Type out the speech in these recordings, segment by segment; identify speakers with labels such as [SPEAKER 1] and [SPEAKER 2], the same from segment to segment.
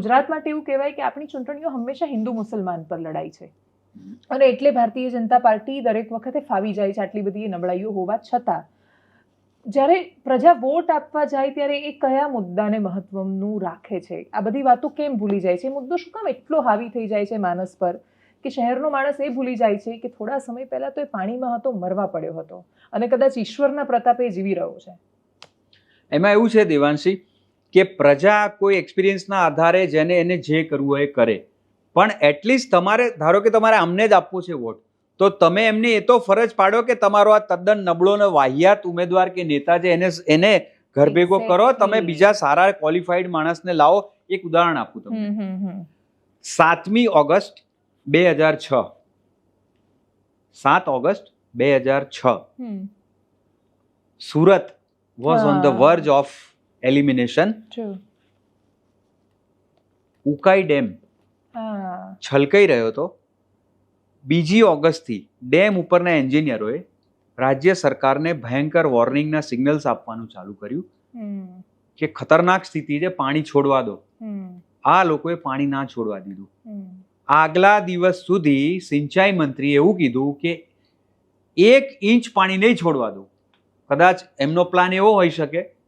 [SPEAKER 1] ગુજરાત માટે એવું કહેવાય કે આપણી ચૂંટણીઓ હંમેશા હિન્દુ મુસલમાન પર લડાઈ છે. અને એટલે ભારતીય જનતા પાર્ટી દરેક વખતે ફાવી જાય છે આટલી બધી નબળાઈઓ હોવા છતાં. જ્યારે પ્રજા વોટ આપવા જાય ત્યારે એ કયા મુદ્દાને મહત્વનું રાખે છે? આ બધી વાતો કેમ ભૂલી જાય છે? મુદ્દો શું કામ એટલો હાવી થઈ જાય છે માનસ પર કે શહેરનો માણસ એ ભૂલી જાય છે કે થોડા સમય પહેલા તો એ પાણીમાં હતો, મરવા પડ્યો હતો. અને કદાચ ઈશ્વરના પ્રતાપે જીવી રહ્યો છે.
[SPEAKER 2] એમાં એવું છે દેવાંશી કે પ્રજા કોઈ એક્સપિરિયન્સના આધારે જેને એને જે કરવું હોય એ કરે. પણ એટલીસ્ટ તમારે ધારો કે તમારે અમને જ આપવું છે વોટ તો તમે એમની એ તો ફરજ પાડો કે તમારો આ તદ્દન નબળો ને વાહિયાત ઉમેદવાર કે નેતા છે એને એને ઘર ભેગો કરો તમે બીજા સારા ક્વોલિફાઈડ માણસને લાવો. એક ઉદાહરણ આપું તમને. સાતમી ઓગસ્ટ બે હજાર છ. સાત ઓગસ્ટ બે હજાર છ. Surat
[SPEAKER 1] was
[SPEAKER 2] on the verge
[SPEAKER 1] of
[SPEAKER 2] elimination Ukai
[SPEAKER 1] dam.
[SPEAKER 2] છલકાઈ રહ્યો હતો. બીજી ઓગસ્ટથી ડેમ ઉપરના એન્જિનિયરોએ રાજ્ય સરકારને ભયંકર વોર્નિંગના સિગ્નલ્સ આપવાનું ચાલુ કર્યું. કે ખતરનાક સ્થિતિ છે પાણી છોડવા દો. આ લોકોએ પાણી ના છોડવા દીધું. આગલા દિવસ સુધી સિંચાઈ મંત્રીએ એવું કીધું કે એક ઇંચ પાણી નહીં છોડવા દો. કદાચ એમનો પ્લાન એવો હોઈ શકે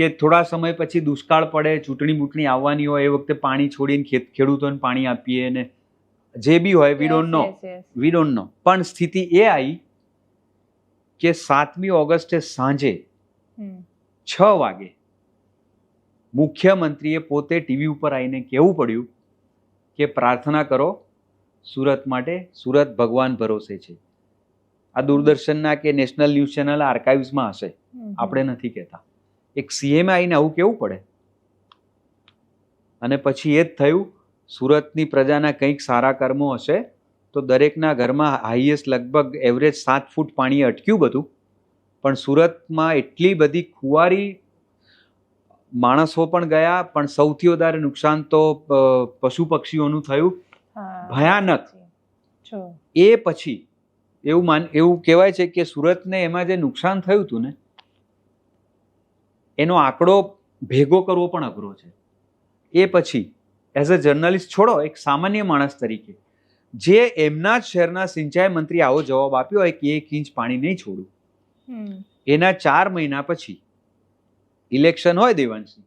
[SPEAKER 2] કે થોડા સમય પછી દુષ્કાળ પડે ચૂંટણી બૂંટણી આવવાની હોય એ વખતે પાણી છોડીને ખેત ખેડૂતોને પાણી આપીએ ને જે બી હોય we don't know. We don't know પણ સ્થિતિ એ આવી કે સાતમી ઓગસ્ટે સાંજે છ વાગે મુખ્યમંત્રીએ પોતે ટીવી ઉપર આવીને કહેવું પડ્યું કે પ્રાર્થના કરો સુરત માટે સુરત ભગવાન ભરોસે છે. આ દૂરદર્શનના કે નેશનલ ન્યૂઝ ચેનલ આર્કાઇવ્સમાં હશે. આપણે નથી કહેતા. એક સીએમ આવીને આવું કેવું પડે અને પછી એ જ થયું સુરતની પ્રજાના કંઈક સારા કર્મો હશે તો દરેકના ઘરમાં હાઈએસ્ટ લગભગ એવરેજ સાત ફૂટ પાણી અટક્યું બધું પણ સુરતમાં એટલી બધી ખુવારી માણસો પણ ગયા પણ સૌથી વધારે નુકસાન તો પશુ પક્ષીઓનું થયું. ભયાનક. એ પછી એવું માન એવું કહેવાય છે કે સુરતને એમાં જે નુકસાન થયું હતું ને એનો આંકડો ભેગો કરવો પણ અઘરો છે. એ પછી એઝ અ જર્નલિસ્ટ છોડો એક સામાન્ય માણસ તરીકે જે એમના જ શહેરના સિંચાઈ મંત્રી આવો જવાબ આપ્યો હોય કે એક ઇંચ પાણી નહીં છોડું. એના ચાર મહિના પછી ઇલેક્શન હોય દેવાંશી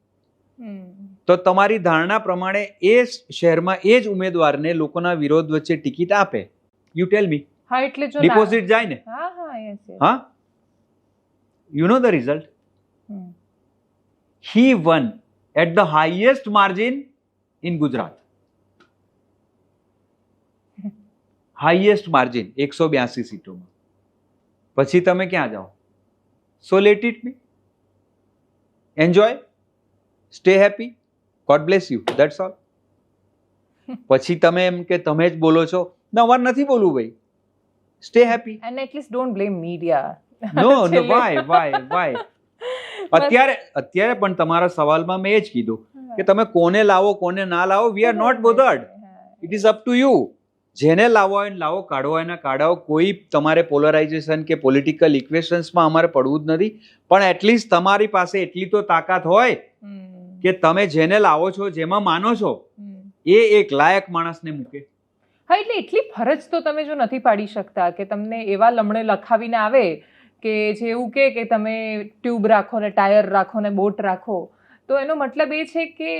[SPEAKER 2] તો તમારી ધારણા પ્રમાણે એ શહેરમાં એ જ ઉમેદવારને લોકોના વિરોધ વચ્ચે ટિકિટ આપે. યુ ટેલ મી
[SPEAKER 1] હા એટલે જો
[SPEAKER 2] ડિપોઝિટ જાય ને.
[SPEAKER 1] હા હા.
[SPEAKER 2] હા? You know the
[SPEAKER 1] result.
[SPEAKER 2] he won at the highest margin in Gujarat. Highest margin એકસો બ્યાસી સીટોમાં પછી તમે ક્યાં જાઓ so let it be enjoy stay happy God bless you that's all પછી તમે એમ કે તમે જ બોલો છો ના અમારે નથી બોલવું ભાઈ stay happy
[SPEAKER 1] and at least don't blame media
[SPEAKER 2] no no
[SPEAKER 1] છેલ્લે.
[SPEAKER 2] વાય વાય વાય અત્યારે અત્યારે પણ તમારા સવાલમાં મેં એ જ કીધું કે તમે કોને લાવો કોને ના લાવો we are not bothered it is up to you જેને લાવો હોય લાવો કાઢવો હોય એના કાઢાવો કોઈ તમારે પોલરાઇઝેશન કે પોલિટિકલ ઇક્વેશન્સમાં અમારે પડવું જ નથી. પણ એટલીસ્ટ તમારી પાસે એટલી તો તાકાત હોય કે તમે જેને લાવો છો જેમાં માનો છો એ એક લાયક માણસને મૂકે.
[SPEAKER 1] હા એટલે એટલી ફરજ તો તમે જો નથી પાડી શકતા કે તમને એવા લમણે લખાવીને આવે કે જે એવું કે કે તમે ટ્યુબ રાખો ને ટાયર રાખો ને બોટ રાખો તો એનો મતલબ એ છે કે